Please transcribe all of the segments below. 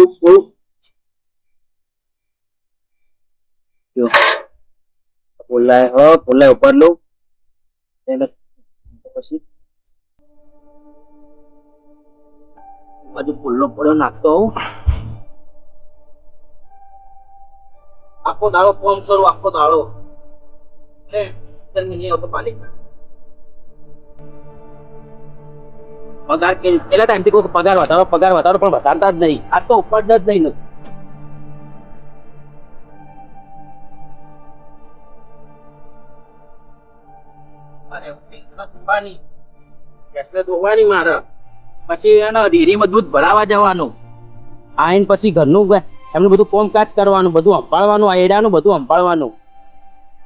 બહુ બહુ જો બોલાય હો બોલાય ઉપર લો એને પછી બાજુ પુલ્લો પડ્યો નાખતો હોઉં આખો દાડો ફોન કરું આખો દાડો લે ચાલ મને આવતો પાલી પગાર પેલા ટાઈમથી કોઈ પગાર વધારો પગાર વધારો, પણ વધારતા જ નહીં. આ તો ઉપર જ નહીં. ધોવાની મારે. પછી જવાનું. આઈને પછી ઘરનું એમનું બધું કામકાજ કરવાનું, બધું સંભાળવાનું, આ એડાનું બધું સંભાળવાનું.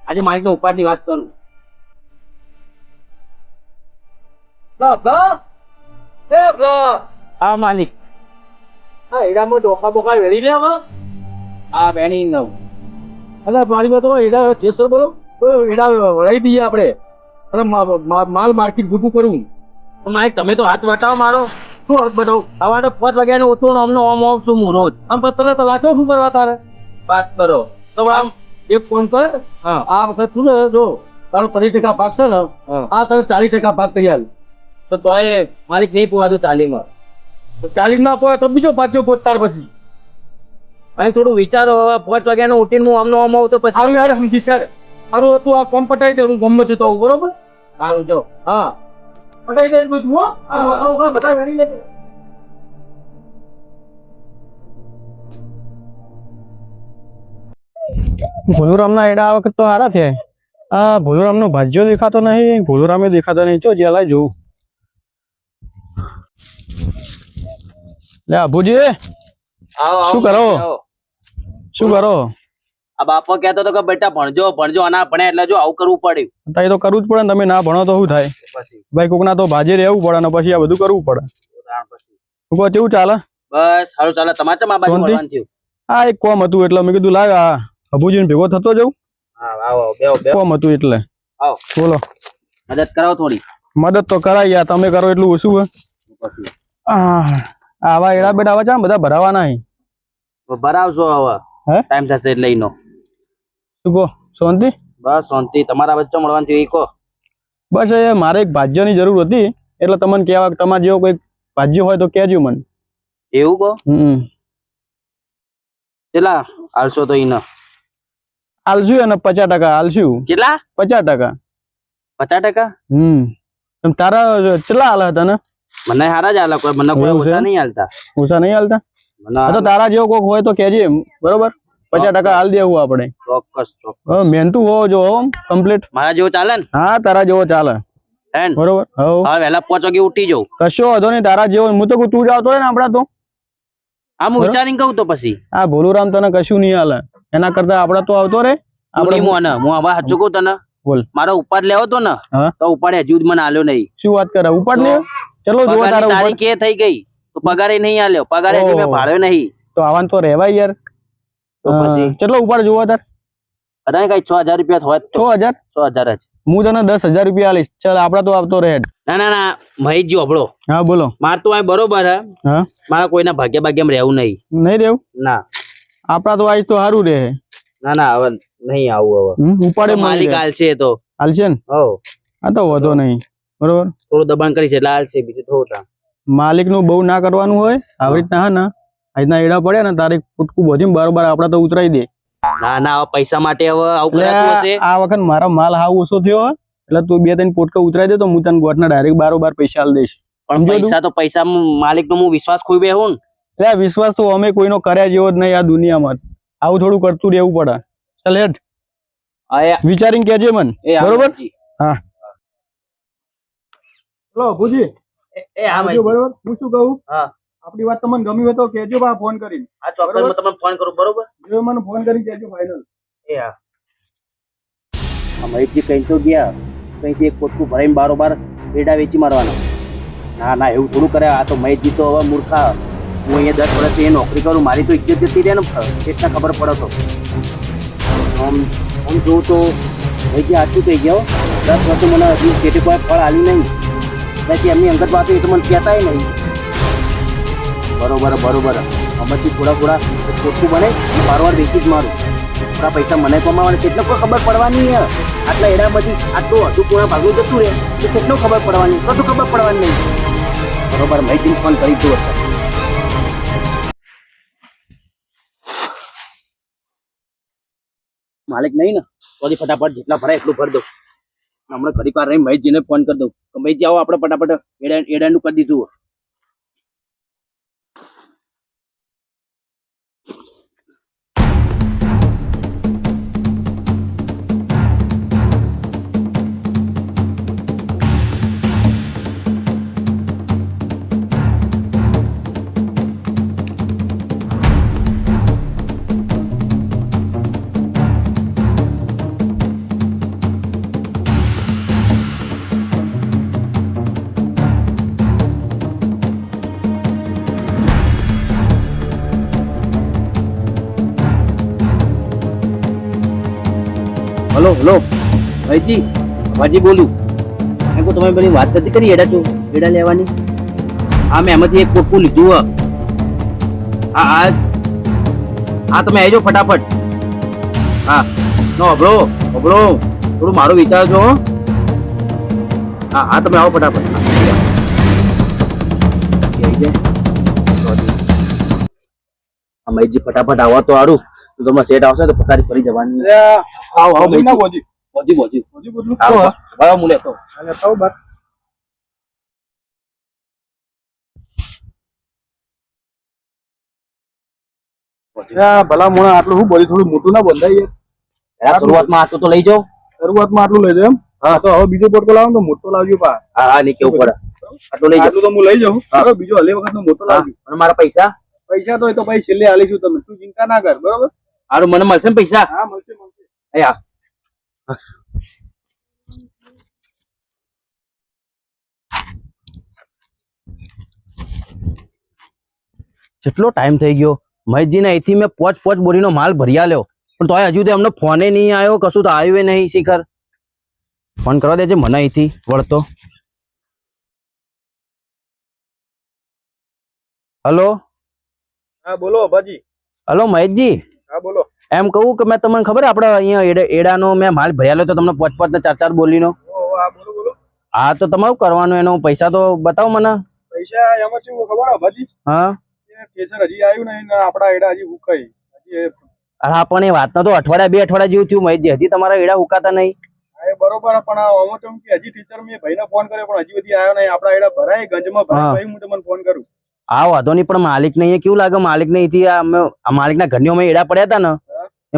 આજે માલિકનો ઉપાડની વાત કરું. હા માલિક હા એડામાં ડોકા બોકા વેરી લે હવે હા બેની નવ અલા મારી તો એડા જેસર બોલો તો એડા લઈ દઈએ આપણે અને માલ માર્કેટ ભૂકું કરવું તો માલિક તમે તો હાથ વટાવો મારો શું હાથ બતાવું સવારે પાંચ વાગ્યાનું ઉઠું અમને ઓમ ઓમ છું હું રોજ આમ પત્ર તો લાખો શું કરવા તારે વાત કરો તો આમ એક ફોન કર હા આ વખત તું ને જો તારો ત્રીસ ટકા ભાગ છે ને આ તારે ચાલીસ ટકા ભાગ કરી તો તોય માલિક નહીં પોવાતું તાલીમાં તો ચાલીસ ના પોય તો બીજો પાછો પોતાર પછી. અને થોડું વિચારો હવે પાંચ વાગ્યાનું ઉઠીને હું આમનો આમ આવું તો પછી. સારું યાર સમજી સર. સારું હતું આ કોમ પટાવી દે હું ગમે જતો આવું બરોબર? સારું જો. હા. પટાવી દે બધું હો. બધા લેજે. ભોલુરામના એડા આ વખત તો સારા થયા. આ ભોલુરામનો ભાજ્યો દેખાતો નહીં ભોલુરામે દેખાતો નહીં જો જ્યાં લાય જોવું લે અભુજી આવો શું કરો? શું કરો? આ બાપો કહેતો હતો કે બેટા ભણજો ભણજો આના ભણે એટલે જો આવું કરવું પડ્યું તારે તો કરવું જ પડે ને તમે ના ભણો તો શું થાય? ભાઈ કોકના તો ભાજે રહેવું પડે ને પછી આ બધું કરવું પડે. શું કેવું ચાલે? બસ સારું ચાલે. તમારે ચમ આ બાજુ ભણવાનું થયું? આ એક કોમ હતું એટલે મેં કીધું લાવ આ અભુજીને ભેગો થતો જવું હા આવો કોમ હતું એટલે. આવો. બોલો. મદદ કરાવો થોડી. મદદ તો કરાય તમે કરો એટલું ઓછું આવા એડા બેડા આવા બધા ભરાવાના હે તો ભરાવશો હવે? ટાઈમ થશે એટલે લઈનો શું કહો? શાંતિ? બસ શાંતિ. તમારા વચ્ચે મળવાનું થયું એ કહો. બસ એ મારે એક ભાજ્યની જરૂર હતી. એટલે તમને કહેવા તમારે જેવો કોઈ ભાજ્ય હોય તો કહેજો મને. એવું કહો? હમ. કેટલા આલશો તો એના આલશું અને પચાસ ટકા આલશું. કેટલા? પચાસ ટકા. પચાસ ટકા? હમ. તમ તારા કેટલા હાલ હતા ને? મને હારા જ આલા કોઈ મને કોઈ ઓછા નહીં આલતા ઓછા નહીં આલતા તો તારા જેવો કોઈક હોય તો કેજે બરોબર? પચાસ ટકા હાલ દેવું આપણે. ચોક્કસ ચોક્કસ. મહેનતું હોવો જો કમ્પ્લીટ. મારા જેવો ચાલે ને? હા તારા જેવો ચાલે. બરોબર? હવે. વહેલા પાંચ વાગે ઉઠી જાઉં. કશો વધો નહીં તારા જેવો હું તો તું જ આવતો હોય ને આપડા તો. આમ હું વિચારીને કહું તો પછી. આ ભોલુરામ તને કશું નહીં હાલે. એના કરતા આપડા તો આવતો રે આપણે હું હું હવે હાચું કહું તને? બોલ. મારો ઉપાડ લેવો તો ને હા. તો ઉપાડ હજુ મને આલ્યો નહીં. શું વાત કરે? ઉપાડ ને ચલો જોવા તારો તારી કે થઈ ગઈ. તો પગારે નહીં આલ્યો. પગારે હજુ મેં. ભાળ્યો નહીં. તો આવવાનું તો રહેવાય યાર. તો પછી? ચલો ઉપાડ જોવા તાર. અરે કઈ છ હજાર રૂપિયા હોય છ હજાર? છ હજાર જ. હું તને દસ હજાર રૂપિયા આલીશ. ચાલ આપડા તો આવતો રહે. ના ના ના. ના મહેશજી અભળો હા બોલો. માર તો આ બરોબર હે. હા? મારા કોઈના ભાગ્ય ભાગ્યમાં રહેવું નહીં. નહીં રહેવું? ના. આપડા તો આજ તો સારું રહે. ના ના હવે નહીં આવું હવે. ઉપાડે માલિક એ તો. હાલશે ને? હો હા તો વધો નહીં. બરોબર? થોડું દબાણ કરીશ એટલે છે બીજું થોડું માલિકનું બહુ ના કરવાનું હોય આવી રીતના હા ને આજના એડા પડ્યા ને તારે કુટકું બધું બરોબર આપડે તો ઉતરાઈ દે. ના ના પૈસા માટે હવે આવું કરાતું હશે. આ વખત મારો માલ હાવ ઓછો થયો એટલે તું બે ત્રણ પોટકા ઉતરાઈ દે તો હું તને ગોઠના ડાયરેક્ટ બારોબાર પૈસા આલ દઈશ. પણ પૈસા તો પૈસા માલિક નો હું વિશ્વાસ ખોઈ બેહું ને. એટલે વિશ્વાસ તો અમે કોઈનો કર્યા જેવો જ નહીં આ દુનિયામાં. આવું થોડું કરતું રહેવું પડે. ચાલ હેઠ વિચારીને કેજે મન. બરોબર? હા. ચલો ભુજી. એ- હા ભાઈ. બરોબર? હું શું કહું? હા. આપણી વાત તમને ગમી હોય તો કહેજો બા ફોન કરીને. આ ચોક્કસ હું તમને ફોન કરું બરોબર? જો મને ફોન કરી કેજો ફાઇનલ એ હા. આ કઈ તો ગયા કઈથી એક કોટકું ભરાઈને બારોબાર પેડા વેચી મારવાના. ના ના એવું થોડું કરે. આ તો મહેશજી તો હવે મૂર્ખા. હું અહીંયા દસ વર્ષથી એ નોકરી કરું મારી તો ઇજ્જત જતી રહે ને એટલા ખબર પડે તો. આમ આમ જોઉં તો મહેશજી આટલું થઈ ગયો દસ વર્ષે મને હજુ પેટે કોઈ ફળ આલી નહીં. પછી એમની અંગત વાતો એ તો મને કહેતાય નહીં. બરોબર બરોબર. અમરથી થોડા થોડા ખોટું બને બારવાર વેચી જ મારું. થોડા પૈસા મને કમાવાના કેટલો કોઈ ખબર પડવાની હે. આટલા એડામાંથી આટલું હતું પૂરા ભાગનું જતું રહે, તો કેટલો ખબર પડવાની કશું ખબર પડવાની નહીં. બરોબર, મેં ફોન કરી દઉં. માલિક નહીં ને? તો ફટાફટ જેટલા ભરાય એટલું ભરી દઉં. હમણાં ઘડીક વાર રહી મહેશજીને ફોન કરી દઉં. તો મહેશજી, આવો આપણે ફટાફટ એડા એડાનું કરી દીધું. હલો ભાઈજી ભાજી બોલું. મેં કહું તમે પેલી વાત નથી કરી એડા છો? એડા લેવાની? હા, મેં એમાંથી એક કોટકું લીધું, હે. હા આ હા તમે આવજો ફટાફટ. હા. નો અભળો અભળો થોડું મારું વિચારજો હો. હા તમે આવો ફટાફટ. મહેશજી ફટાફટ આવો તો સારું તો તમારે સેટ આવશે તો પકારી ફરી જવાની. આવો આવો મહેશજી. બોજી બોજી તો બરાબર તો લેતો. ભલા મોણા આટલું શું બોલી? થોડું મોટું ના બંધાય એલા શરૂઆતમાં આટલું તો લઈ જાઓ. શરૂઆતમાં આટલું લઈ જાવ એમ? હા. તો હવે બીજો પોટકો લાવો તો મોટો લાવજો પા. હા હા નહીં કેવું પડે આટલું લઈ જાવ તો હું લઈ જાઉં. હા. બીજો હલે વખત મોટો લાવજો. અને મારા પૈસા? પૈસા તો એ તો ભાઈ છેલ્લે આલીશું તમે. તું ચિંતા ના કર બરોબર? હારું મને મળશે ને પૈસા? હા મળશે મળશે. એ જેટલો ટાઈમ થઈ ગયો. મહેશજીને અહીંથી મેં પોચ પોચ બોરીનો માલ ભર્યા લ્યો પણ તોય હજુ તો એમનો ફોને નહીં આવ્યો કશું તો આવ્યું નહીં શિખર. ફોન કરવા દેજે મને અહીંથી વળતો. હલો હા બોલો અભાજી. હલો મહેશજી? એમ કહું કે મેં તમને ખબર આપણે અહીંયા એડા- એડાનો મેં માલ ભર્યાલો તો તમને પાંચ પાંચ ને ચાર ચાર બોલીનો. હા બોલો બોલો. હા તો તમારું કરવાનું? એનો પૈસા તો બતાવો મને. પૈસા એમાં શું ખબર હે હા? એ હજી આવ્યું નહીં આપડા એડા હજી ઉકાઈ હા પણ એ વાતનો તો અઠવાડિયા બે અઠવાડિયા જેવું થયું મહેશજી હજી તમારા એડા ઉકાતા નહીં. બરોબર પણ આમાં અમુક કે હજી ટીચર મેં ભાઈને ફોન કર્યો પણ હજી સુધી આવ્યો નહીં. આપડા એડા ભરાય ગંજમાં ભરાય હું. તમને ફોન કરું. આ વાંધો નહીં પણ માલિક નહીં કેવું લાગે? માલિક નહીં થી આ માલિકના ઘરની અમે એડા પડ્યા હતા ને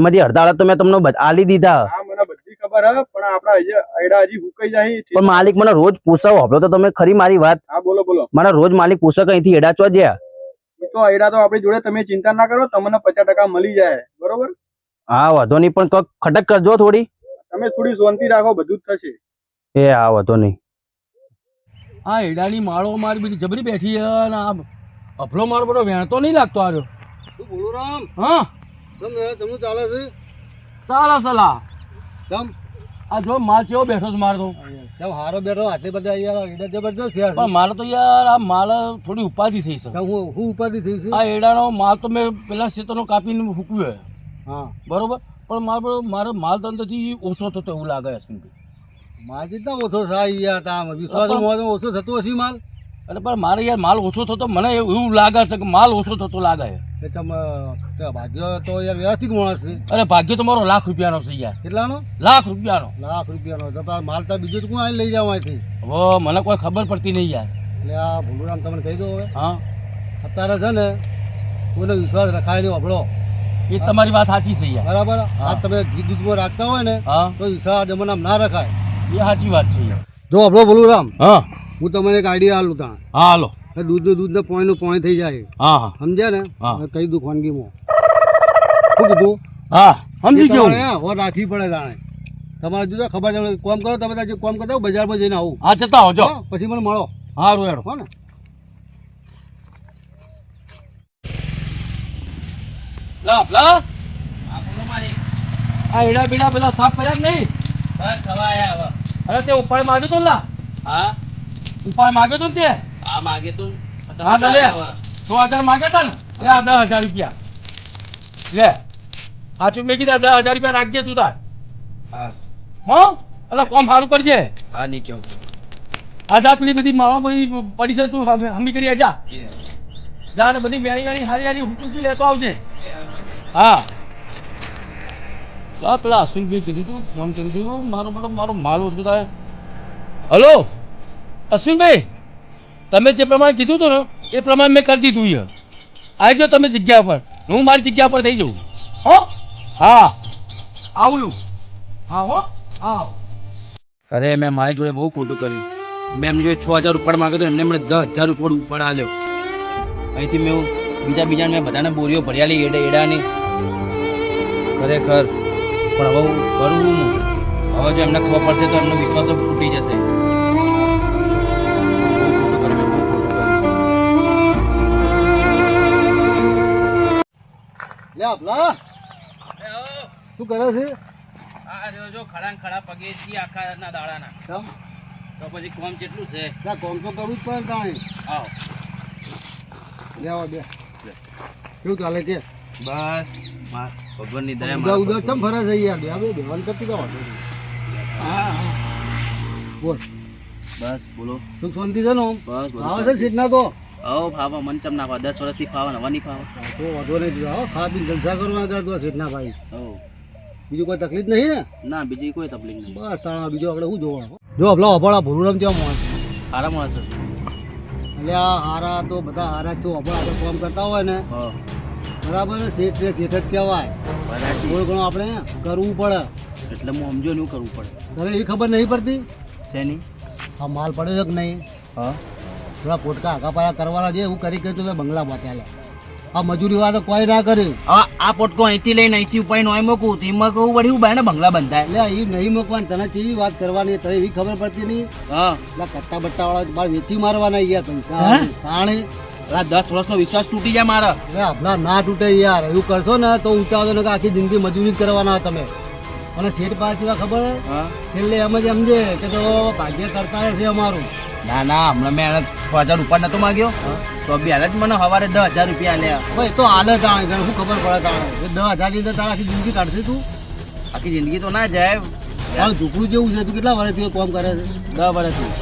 એમાંથી અડધા અડધા તો મેં તમને આલી દીધા. હા મને બધી ખબર હે પણ હજી એડા હજી હુકાઈ જાય પણ માલિક મને રોજ પૂછાવ હોભળો તો તમે ખરી મારી વાત. બોલો બોલો. મને રોજ માલિક પૂછે અહીંથી એડા ચો જ્યાં? તો એડા તો આપણી જોડે તમે ચિંતા ના કરો તમને પચાસ ટકા મળી જાય બરોબર? હા વાંધો નહીં પણ ખટક કરજો થોડી. તમે થોડી શાંતિ રાખો બધું જ થશે. એ હા વાંધો નહીં. આ એડાની માળો મારી બધી જબરી બેઠી અને આ અફલો મારો બધો વેણતો નહીં લાગતો આર્યો શું બોલું રામ? હા? તમ તમને ચાલે છે? ચાલે સલા. તમ આ જો માલ ચેવો બેઠો છે મારે તો. તમ હારો બેઠો? આટલી બધા યાર એડા જબરજસ્ત છે. પણ મારે તો યાર આ માલ થોડી ઉપાધિ થઈ છે. હું હું ઉપાધિ થઈ છે? આ એડાનો માલ તો મેં પેલા ખેતરનો કાપીને ફૂક્યો છે હા. બરોબર? પણ મારો મારો માલ અંદરથી ઓછો થતો એવું લાગે છે માલ કેટલા ઓછો થાય યાર તામ વિશ્વાસ ઓછો થતો હશે માલ? અરે પણ મારે યાર માલ ઓછો થતો મને એવું લાગે છે કે માલ ઓછો થતો લાગે. છે ભાગ્ય તો યાર વ્યવસ્થિત માણસ છે. અરે ભાગ્ય તો મારો લાખ રૂપિયાનો છે યાર. કેટલાનો? લાખ રૂપિયાનો. લાખ રૂપિયાનો. તો માલ તો બીજો તો કોઈ લઈ જાવ અહીંથી? હવે મને કોઈ ખબર પડતી નહીં યાર. એટલે આ ભૂલુરામ તમને કહી દો હવે. હા. અત્યારે છે ને કોઈનો વિશ્વાસ રખાય નહીં અભળો એ તમારી વાત સાચી છે યાર. બરાબર? હા. આ તમે ગીત દૂધમાં રાખતા હોય ને હા. તો વિશ્વાસ જમાનામાં ના રખાય. એ સાચી વાત છે યાર. જો અભળો ભૂલુરામ. હા. હું તમને એક આઈડિયા આલું ત્યાં હા હાલો. દૂધ દૂધ ને પોઈન્ટનું પોઈન્ટ થઈ જાય. હા હા. સમજ્યા ને? હા. કઈ દઉં ખાનગીમાં શું કીધું? હા સમજી ગયો તમારે રાખવી પડે તાણે. તમારે જુદા ખબર છે કોમ કરો તમે ત્યાં જે કોમ કરતા બજાર બજારમાં જઈને આવું. હા જતા હો જો. પછી મને મળો. હા રોયડો હો ને. લા લા. આ એડા બીડા પેલા સાફ કર્યા કે નહીં? બસ ખવાયા હવે. અરે તે ઉપાય માર્યું તો લા. હા? ઉપાય માગ્યો તો ને તે? આ માગે તો. હા તો લે. સો હજાર માગે તા ને? લે આ દસ હજાર રૂપિયા. લે. સાચું મેં કીધા દસ હજાર રૂપિયા રાખજે તું તાર. હા. હો? એટલે કોમ સારું કરજે. હા નહીં કેવું આજા પેલી બધી માવા બધી પડી છે તું હમી કરી આજા. જા ને બધી મેળી મેળી હારી હારી હુકુકી લેતો આવજે. હા. પેલા અશ્વિનભાઈ કીધું તું ફોન કર્યું તું મારો મતલબ મારો માલ ઓછો થાય. હલો? અશ્વિનભાઈ તમે જે પ્રમાણે કીધું હતું ને એ પ્રમાણે મેં કરી દીધું છે આવજો તમે જગ્યા પર. હું મારી જગ્યા પર થઈ જાઉં. હો? હા. આવું હા હો? હા અરે મેં મારી જોડે બહુ ખોટું કર્યું. મેં એમ જોડે છ હજાર ઉપર માંગ્યો તો એમને મને દસ હજાર રૂપિયા ઉપર આલ્યો. અહીંથી મેં બીજા બીજા મેં બધાને બોરીઓ ભર્યાલી એડે એડાની. ખરેખર. પણ હવે હું કરું હું? હવે જો એમને ખબર પડશે તો એમનો વિશ્વાસ તૂટી જશે. લે આપલા. શું કરે છે? આ જો ખડા ને ખડા પગે આખા ના દાડાના. કેમ? તો પછી કોમ કેટલું છે? કોમ તો કરવું જ પડે ને તાણે. આવો. લે બે. શું ચાલે કે? બસ ભગવાનની દયા ઉદા ઉદા ચમ ફરે છે યાર બે બે બેવાન કરતી કાં વાંધો હા બોલ. બસ બોલો. સુખ શાંતિ છે ને? બસ આવે છે સીટના તો? આવો ફાવા મન ચમ ના ફાવે. દસ વર્ષથી ફાવા નવા નહીં ફાવા? તો વધો નહીં દીધો હો ખા પીને જલસા કરવા આગળ તો સીટના ભાઈ. હો બીજું કોઈ તકલીફ નહીં ને? ના બીજી કોઈ તકલીફ નહીં. બસ તાણા બીજો આપણે શું જોવાનું? જો આપલા અભળા ભૂલું કેમ માણસ આરામ હશે એટલે આ હારા તો બધા હારા છો. અભળ આપણે કામ કરતા હોય ને. હો. બરાબર ને શેઠ ને શેઠ જ કહેવાય. થોડું ઘણું આપણે કરવું પડે. એટલે હું સમજો ને એવું કરવું પડે. તને એ ખબર નહીં પડતી? શેની? હા માલ પડ્યો છે કે નહીં? હા. થોડા પોટકા આગા પાયા કરવાના છે એવું કરી કરી તો મેં બંગલા લે. આ મજૂરી વાળા કોઈ ના કર્યું હા આ પોટકો અહીંથી લઈને અહીંથી ઉપાય અહીં મૂકું તે કહું વળી ઊભા ને બંગલા બંધાય? એટલે એ નહીં મૂકવાની તને કેવી વાત કરવાની તને એવી ખબર પડતી નહીં? હા. એટલે કટ્ટા બટ્ટા વાળા બાર વેચી મારવાના યાર પૈસા આ દસ વર્ષનો વિશ્વાસ તૂટી જાય મારા. આપણા ના તૂટે યાર એવું કરશો ને તો ઊંચા ને આખી જિંદગી મજૂરી જ કરવાના તમે. અને શેઠ પાસે ખબર છેલ્લે એમ જ સમજે કે તો ભાગ્ય કરતા છે અમારું. ના ના હમણાં મેં એને છ હજાર ઉપર નતો માગ્યો. તો બી હાલ જ મને સવારે દસ હજાર રૂપિયા લે ભાઈ તો હાલે તાણે તને શું ખબર પડે તાણે દસ હજારની અંદર તારા આખી જિંદગી કાઢશે તું. આખી જિંદગી તો ના જાય. ઝૂકડું જેવું છે તું કેટલા વર્ષથી કામ કરે છે? દસ વર્ષથી.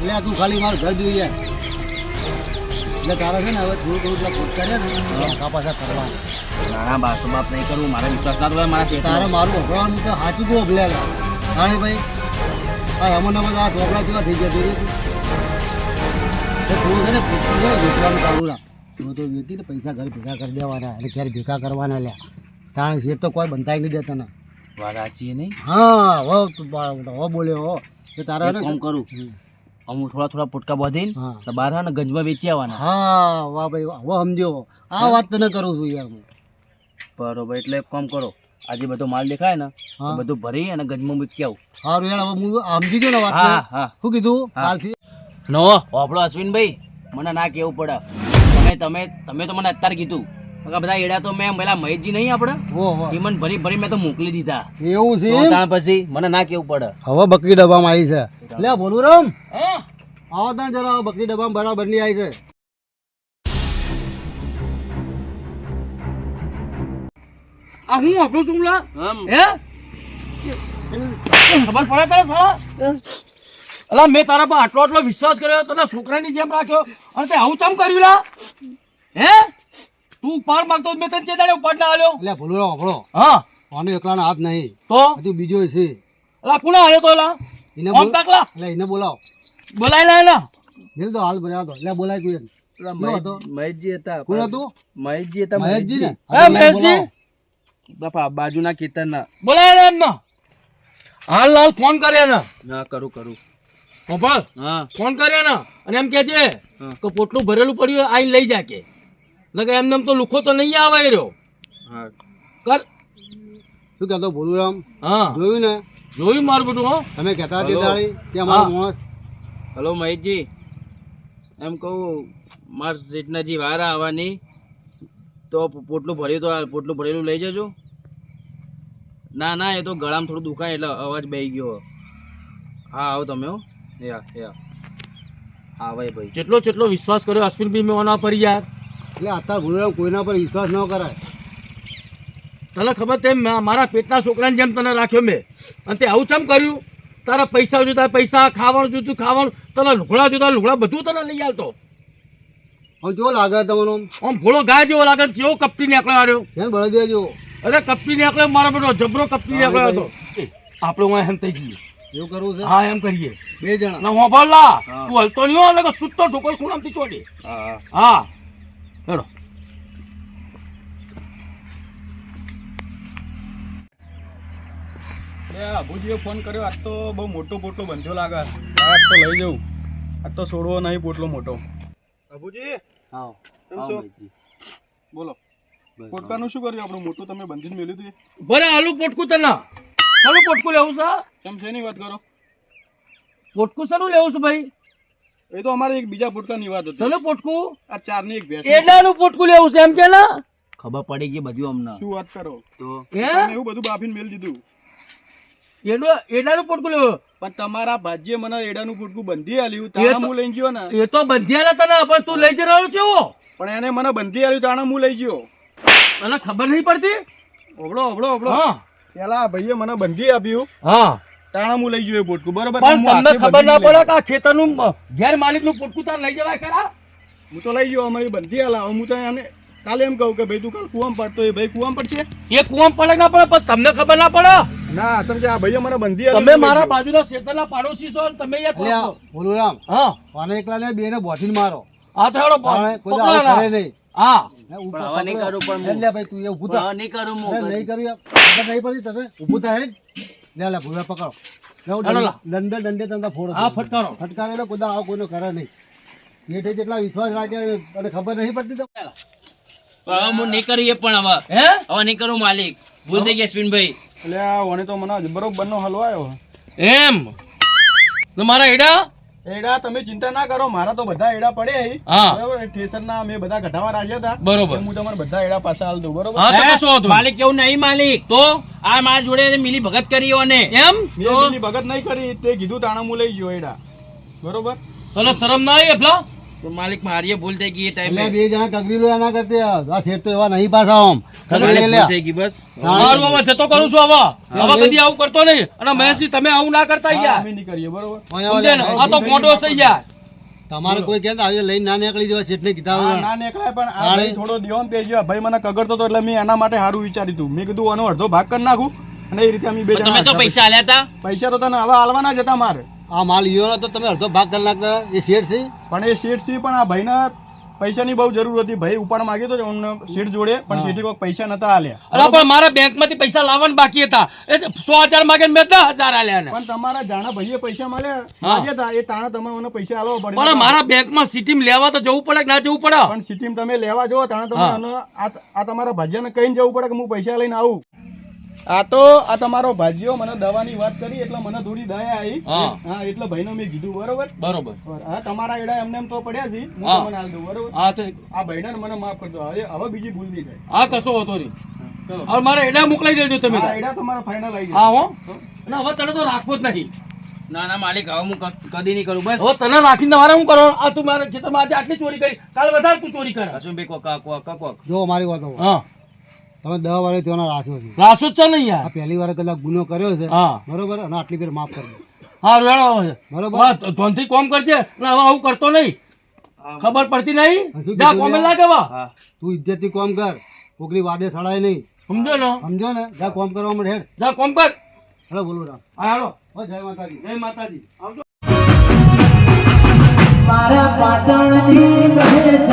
એટલે તું ખાલી મારું ઘર જોઈએ એટલે તારે છે ને હવે થોડું થોડું પેલા પોટ કરે ને. આખા કરવા ના ના બાપ બાપ નહીં કરવું મારા વિશ્વાસ ના તો મારા તારે મારું ભગવાન તો સાચું તું અભલેલા તાણે ભાઈ. આ એમાં બધા આ ચોપડા જેવા થઈ ગયા જોઈએ થોડું છે ને પોતું વેચવાનું ચાલુ રાખ. તો તો વેચી પૈસા ઘરે ભેગા કરી દેવાના. અને ક્યારે ભેગા કરવાના લ્યા. તારે શેઠ તો કોઈ બનતા નહીં દેતા ને. વાત સાચી નહીં? હા હો બોલ્યો હો. તારા ને કામ કરું. અમુક થોડા થોડા પોટકા બાંધી તો બહાર હે ને ગંજમાં વેચી આવવાના. હા વાહ ભાઈ હવે સમજ્યો. આ વાત તને કરું છું યાર હું. બરોબર એટલે એક કામ કરો. આજે બધો માલ દેખાય ને બધું ભરી અને ગંજમાં મૂકી આવું. સારું યાર હવે હું સમજી ગયો ને વાત હા હા. શું કીધું? હા. કાલથી? નો આપણો અશ્વિનભાઈ. મને ના કેવું પડે. તમે તમે તમે તો મને અત્યારે કીધું. બધા એડા તો મેં પેલા મહેશજી નહીં આપણે? એ મને ભરી ભરી મેં તો મોકલી દીધા. એવું છે ત્યાં પછી મને ના કેવું પડે. હવે બકરી ડબ્બામાં આવી છે. લે બોલું રામ. આવો ત્યાં જરા બકરી ડબ્બામાં બરાબરની આવી છે. આ હું આપણું શું લા હે? ખબર પડે સાલા અલા મેં તારા પર આટલો આટલો વિશ્વાસ કર્યો તને છોકરાની જેમ રાખ્યો. અને તે આવું ચમ કર્યું લા? હે? તું ઉપાડ માંગતો મેં તને ચેતાડે ઉપાડ ના આલ્યો એટલે ભૂલો આપણો હા. આનો એકલાનો હાથ નહીં. તો? હજુ બીજો છે. અલા પુના આલ્યો તો લા એને બોલ તાકલા. એટલે એને બોલાવ. બોલાય લા એના. મેલ તો હાલ ભર્યા તો એટલે બોલાય તું મહેશજી હતા કોણ હતું? મહેશજી મહેશજી ને? હે હા, તો એને મહેશજી. બાપા બાજુના ખેતરના. બોલાય લા એમના. હાલ હાલ ફોન કરે ને ના કરું કરું. હા. ફોન કરે ને અને એમ કે છે. કે પોટલું ભરેલું પડ્યું આઈને લઈ જા કે. નકર એમને એમ તો લુખો તો નહીં આવે રહ્યો. હા. કર. શું કહેતો બોલું રામ હા. જોયું ને? જોયું મારું બધું હો. તમે કહેતા હતી દાળી દાડી કે અમારો. માણસ. હલો મહેશજી. એમ કહું માર સીટના જે વાર આવવાની તો પોટલું ભર્યું તો પોટલું ભરેલું લઈ જજો. ના ના એ તો ગળામાં થોડું દુખાય એટલે અવાજ બેહી ગયો. હા આવો તમે હો. યા યા હા ભાઈ ભાઈ. જેટલો જેટલો વિશ્વાસ કર્યો અશ્વિન બી મેં ના પડી યાર. એટલે આતા ગુરુરામ કોઈના પર વિશ્વાસ ન કરાય. તને ખબર તેમ મારા પેટના છોકરાને જેમ તને રાખ્યો મેં. અને તે આવું ચમ કર્યું? તારા પૈસા જોતા પૈસા ખાવાનું જોતું ખાવાનું તને લુગડા જોતા લુગડા બધું તને લઈ આવતો આમ કેવો લાગે તમને આમ? ભોળો ગાય જેવો લાગે જેવો કપટી નીકળ્યો આવ્યો ને બળદિયા જેવો? અરે કપટી નીકળ્યો મારા બેટો જબરો કપટી નીકળ્યો હતો. આપણે હું એમ થઈ જઈએ. એવું કરવું છે? હા એમ કરીએ. બે જણા. ના હોભળલા તું હલતો નહીં હો ને સુત્તો ઢોકળ ખૂણામથી ચોટે હા. હેડો. અભુજીએ ફોન કર્યો આજ તો બહુ મોટો પોટલો બંધ્યો લાગે. આજ તો લઈ જવું આજ તો છોડવો નહીં પોટલો મોટો. અભુજી હા. બોલો. પોટકાનું શું કર્યું આપણું? મોટું તમે બંધીને મેલ્યું હતું ભલે આલુ પોટકું તને ચાલો પોટકું લેવું છે? કેમ છે ની વાત કરો? પોટકું શાનું લેવું છે ભાઈ? એ તો અમારે એક બીજા પોટકાની વાત હતી. ચલો પોટકું? આ ચારની એક ભેંસ. એડાનું પોટકું લેવું છે એમ કે ને? ખબર પડી ગઈ બધું અમને. શું વાત કરો? તો? એવું બધું બાફીને મેલ દીધું. એડો એડાનું પોટકું લેવું. પણ તમારા ભાજ્ય મને એડાનું પોટકું બંધી આલ્યું તાણા હું લઈ ગયો ને. એ તો બંધિયાલા તને પણ તું લઈ જવાનો છે પણ એને મને બંધી આલ્યું તાણા હું લઈ ગયો. મને ખબર નહીં પડતી? ઓબળો ઓબળો ઓબળો હા. પેલા ભાઈએ મને બંધી આપ્યું. હા. તાણા હું લઈ ગયો પોટકું. બરોબર? પણ તમને ખબર ના પડે કે આ ખેતરનું ગેર માલિકનું પોટકું તાર લઈ જવાય ખરા? હું તો લઈ ગયો અમારી બંધી આલા હું તો એને કાલે એમ કહું કે ભાઈ તું કાલ કુવામ પડતો એ ભાઈ કુવામ પડશે? એ કુવામ પડે ના પડે? પણ તમને ખબર ના પડે? ના સમજે આ ભાઈ મને બંધી તમે મારા. બાજુના ખેતરના પાડોશી છો તમે યાર બોલુરામ હા. આને એકલા ને બે ને બોધીને મારો. આ તો કોઈ ના. કરે નહીં. હા. નહીં કરું પણ ભાઈ તું એ ઊભું થા. નહીં કરું હું નહીં કરું યાર. નહીં પડી તને. ઊભું થાય લે લે ભૂલા પકડો. દંડે દંડે તમને ફોડો હા ફટકારો. ફટકારે એટલે કોઈ દાડો આવો કોઈનો કરે નહીં. પેટે જેટલા વિશ્વાસ રાખ્યા અને ખબર નહીં પડતી તો. હવે હું નહીં કરીએ પણ હવે. હે? હવે નહીં કરું માલિક. ભૂલ થઈ ગયા સ્વિનભાઈ એટલે આ વણે તો મને બરોબર નો હલવાયો. એમ? તો મારા એડા એડા તમે ચિંતા ના કરો મારા તો બધા એડા પડે. બરોબર મેં બધા ઘટાવા રાખ્યા હતા. બરોબર. હું તમને બધા એડા પાછા હાલ દઉં બરોબર. માલિક એવું નહીં માલિક. તો? આ મારા જોડે મિલી ભગત કરી અને એમ? મેં ભગત નહીં કરી તે કીધું તાણા હું લઈ ગયો એડા. બરોબર? તને શરમ ના આવી એફલા તો માલિક મારીએ ભૂલ થઈ ગઈ એ ટાઈમે બે જણા કગરી લો એના કરતે. આ શેઠ તો એવા નહીં પાછા આમ. કગરી લે લે થઈ ગઈ બસ. મારું હવે તો કરું છું હવે. હવે કદી આવું કરતો નહીં. અને મહેશજી તમે આવું ના કરતા યાર. અમે નહીં કરીએ બરોબર? આ તો મોટો થઈ યાર. તમારે કોઈ કહેતા આવી લઈને ના નીકળી જવા શેઠને કીધા ના નીકળાય પણ આ ભાઈ થોડો દેવામ પેજ્યો ભાઈ મને કગરતો હતો એટલે મેં એના માટે સારું વિચાર્યું હતું. મેં કીધું આનો અડધો ભાગ કરી નાખું. અને એ રીતે અમે બે જણા તમે તો પૈસા આલ્યા હતા? પૈસા તો તને હવે આલવાના જ હતા મારે. આ માલ ઈયો તો તમે અડધો ભાગ કરી નાખતા. એ શેઠ છે? પણ એ શેઠ સી પણ આ ભાઈને પૈસાની બહુ જરૂર હતી. ભાઈ ઉપાડ માંગ્યો તો એમને શેઠ જોડે પણ શેઠે કોઈ પૈસા નતા આલ્યા. અરે પણ મારા બેંકમાંથી પૈસા લાવવાના બાકી હતા. એ સો હજાર માંગે મેં દસ હજાર આલ્યા ને. પણ તમારા જાણા ભાઈએ પૈસા મળ્યા? એ તાણા તમે મને પૈસા આલવા પડે પણ મારા બેંકમાં સિટીમ લેવા તો જવું પડે કે ના જવું પડે? પણ સિટીમ તમે લેવા જો તાણા તમે આ આ તમારા ભાજ્યાને કહીને જવું પડે કે હું પૈસા લઈને આવું. આ તો આ તમારો ભાજીઓ મને દવાની વાત કરી એટલે મને થોડી દયા આવી. હા. હા એટલે ભાઈનો મેં કીધું બરોબર? બરોબર. હા તમારા એડા એમને એમ તો પડ્યા છે. હું તમને આલ દઉં બરોબર? હા તો આ ભાઈને મને માફ કરજો હવે હવે બીજી ભૂલ નહીં થાય. હા કશો હોતો નહીં. ચલો. હવે મારા એડા મોકલાઈ દેજો તમે એડા તમારા ફાઇનલ આવી હા હો. ના હવે તને તો રાખવો જ નહીં. ના ના માલિક હવે હું કદી નહીં કરું બસ. હવે તને રાખીને મારે શું કરો આ તું મારા ખેતરમાં આજે આટલી ચોરી કરી. કાલ વધારે તું ચોરી કર કોક કોક કોક કોક. જો મારી વાત. હા. તમે દસ વારે ત્યાંના રાખ્યો છે. રાસો જ છે ને આ યાર પહેલી વાર કદાચ ગુનો કર્યો છે હા. બરોબર? અને આટલી ફેર માફ કરજો હા રેડો બરોબર? ધોનથી કોમ કરજે. અને હવે આવું કરતો નહીં. ખબર પડતી નહીં? જા કોમે? લાગે વા તું ઇજ્જતથી કોમ કર. કોકની વાદે સડાય નહીં. સમજો ને. સમજો ને? જા કોમ કરવા માટે હેડ. જા કોમ કર. હેલો બોલો રામ. હા હાલો જય માતાજી. જય માતાજી. આવજો. મારા પાટણની કહે છે